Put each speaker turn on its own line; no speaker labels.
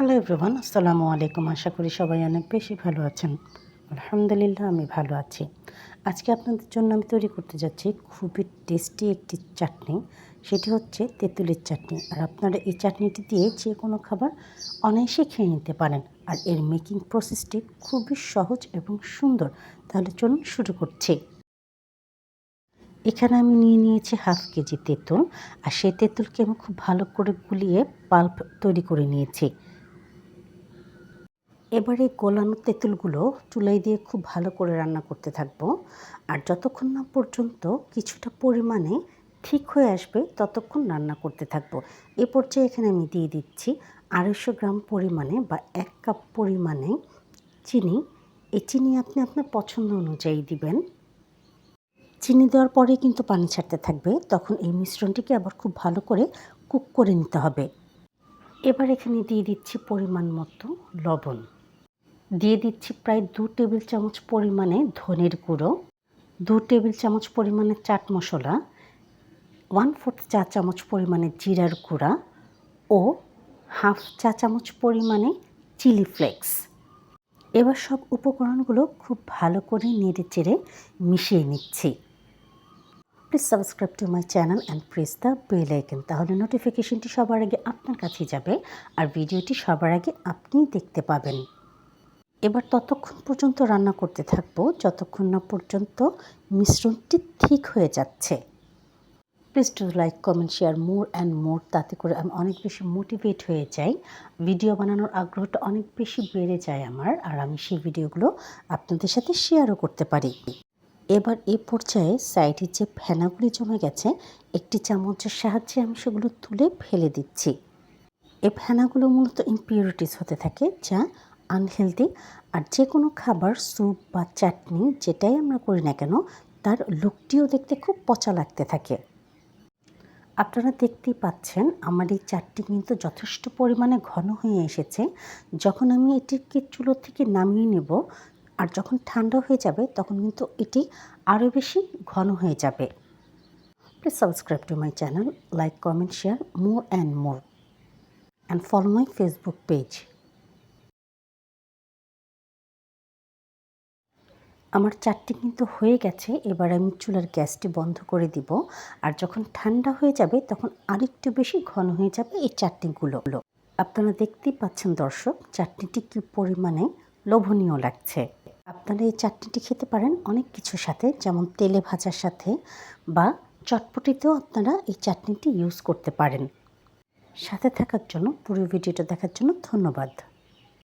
Hello everyone আসসালামু আলাইকুম আশা করি সবাই অনেক বেশি ভালো আছেন। আলহামদুলিল্লাহ, আমি ভালো আছি। আজকে আপনাদের জন্য আমি তৈরি করতে যাচ্ছি খুবই টেস্টি একটি চাটনি। সেটি হচ্ছে তেঁতুলের চাটনি। আর আপনারা এই চাটনিটি দিয়ে যে কোনো খাবার অনায়াসে খেয়ে নিতে পারেন। আর এর মেকিং প্রসেসটি খুবই সহজ এবং সুন্দর। তাহলে চলুন শুরু করছি। এখানে আমি নিয়ে নিয়েছি হাফ কেজি তেঁতুল। আর সেই তেঁতুলকে আমি খুব ভালো করে গুলিয়ে পাল্প তৈরি করে নিয়েছি। এবারে গোলানো তেঁতুলগুলো চুলাই দিয়ে খুব ভালো করে রান্না করতে থাকব। আর যতক্ষণ না পর্যন্ত কিছুটা পরিমাণে ঠিক হয়ে আসবে, ততক্ষণ রান্না করতে থাকব। এ পর্যায়ে এখানে আমি দিয়ে দিচ্ছি আড়াইশো গ্রাম পরিমাণে বা এক কাপ পরিমাণে চিনি। এই চিনি আপনি আপনার পছন্দ অনুযায়ী দিবেন। চিনি দেওয়ার পরে কিন্তু পানি ছাড়তে থাকবে। তখন এই মিশ্রণটিকে আবার খুব ভালো করে কুক করে নিতে হবে। এবার এখানে দিয়ে দিচ্ছি পরিমাণ মতো লবণ। দিয়ে দিচ্ছি প্রায় দু টেবিল চামচ পরিমাণে ধনের গুঁড়ো, দু টেবিল চামচ পরিমাণে চাট মশলা ওয়ান ফোর্থ চা চামচ পরিমাণে জিরার গুঁড়া ও হাফ চা চামচ পরিমাণে চিলি ফ্লেক্স এবার সব উপকরণগুলো খুব ভালো করে নেড়ে চেড়ে মিশিয়ে নিচ্ছি। Please subscribe to my channel and press the bell icon তাহলে নোটিফিকেশনটি সবার আগে আপনার কাছে যাবে আর ভিডিওটি সবার আগে আপনিই দেখতে পাবেন। এবার ততক্ষণ পর্যন্ত রান্না করতে থাকব, যতক্ষণ না পর্যন্ত মিশ্রণটি ঠিক হয়ে যাচ্ছে। Please to like comment share more and more তাতে করে আমি অনেক বেশি মোটিভেট হয়ে যাই। ভিডিও বানানোর আগ্রহটা অনেক বেশি বেড়ে যায় আমার, আর আমি সেই ভিডিওগুলো আপনাদের সাথে শেয়ারও করতে পারি। এবার এ পর্যায়ে সাইডে যে ফেনাগুলি জমে গেছে, একটি চামচের সাহায্যে আমি সেগুলো তুলে ফেলে দিচ্ছি। এই ফেনাগুলো মূলত ইম্পিউরিটিস হতে থাকে, যা আনহেলদি আর যে কোনো খাবার, স্যুপ বা চাটনি যেটাই আমরা করি না কেন, তার লুকটিও দেখতে খুব পচা লাগতে থাকে। আপনারা দেখতেই পাচ্ছেন আমার এই চাটটি কিন্তু যথেষ্ট পরিমাণে ঘন হয়ে এসেছে। যখন আমি এটিকে চুলো থেকে নামিয়ে নেব আর যখন ঠান্ডা হয়ে যাবে, তখন কিন্তু এটি আরও বেশি ঘন হয়ে যাবে। Please subscribe to my channel, like, comment, share, more and more. And follow my Facebook page. আমার চারটি কিন্তু হয়ে গেছে, এবার আমি চুলার গ্যাসটি বন্ধ করে দিব। আর যখন ঠান্ডা হয়ে যাবে, তখন আরেকটু বেশি ঘন হয়ে যাবে এই চাটনিগুলো। আপনারা দেখতেই পাচ্ছেন দর্শক, চাটনিটি কী পরিমাণে লোভনীয় লাগছে। আপনারা এই চাটনিটি খেতে পারেন অনেক কিছুর সাথে, যেমন তেলে ভাজার সাথে, বা চটপটিতেও আপনারা এই চাটনিটি ইউজ করতে পারেন। সাথে থাকার জন্য, পুরো ভিডিওটা দেখার জন্য ধন্যবাদ।